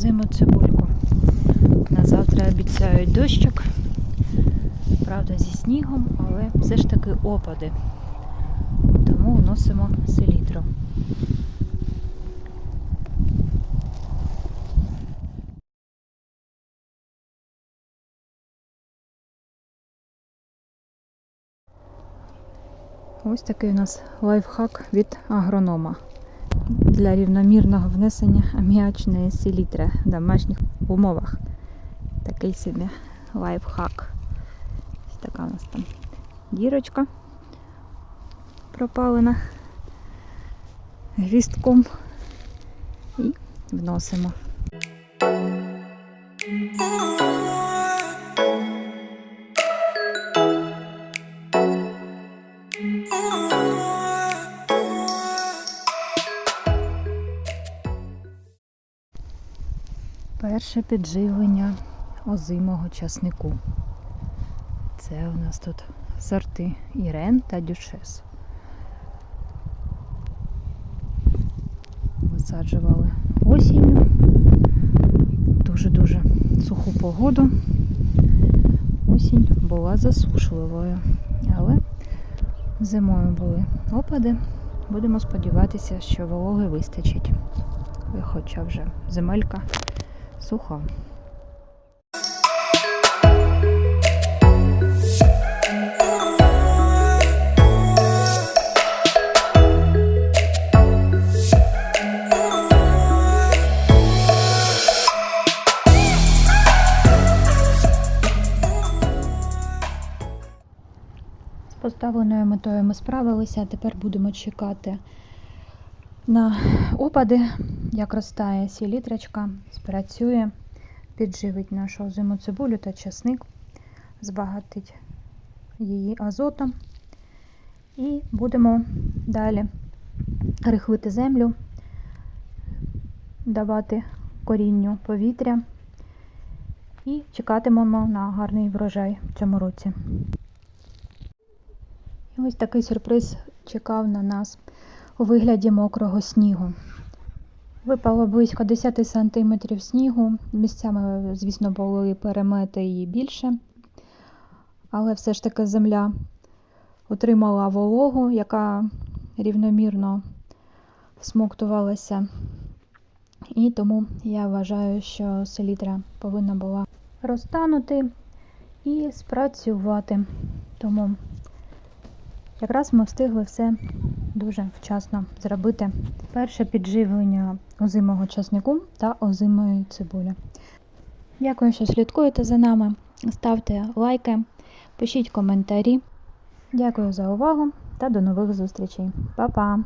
зиму цибульку. На завтра обіцяють дощик. Правда, зі снігом, але все ж таки опади. Тому вносимо селітру. Ось такий у нас лайфхак від агронома для рівномірного внесення аміачної селітри в домашніх умовах. Такий собі лайфхак. Ось така у нас там дірочка пропалена гвістком і вносимо. Перше підживлення озимого часнику. Це у нас тут сорти Ірен та Дюшес. Висаджували осінню. Дуже-дуже суху погоду. Осінь була засушливою, але зимою були опади. Будемо сподіватися, що вологи вистачить. Хоча вже земелька суха. Поставленою метою ми справилися, а тепер будемо чекати на опади, як розтає сілітрочка, спрацює, підживить нашу озиму цибулю та часник, збагатить її азотом. І будемо далі рихлити землю, давати корінню повітря і чекатимемо на гарний врожай в цьому році. І ось такий сюрприз чекав на нас у вигляді мокрого снігу. Випало близько 10 см снігу. Місцями, звісно, були перемети і більше, але все ж таки земля отримала вологу, яка рівномірно всмоктувалася. І тому я вважаю, що селітра повинна була розтанути і спрацювати. Тому якраз ми встигли все дуже вчасно зробити перше підживлення озимого часнику та озимої цибулі. Дякую, що слідкуєте за нами. Ставте лайки, пишіть коментарі. Дякую за увагу та до нових зустрічей. Па-па!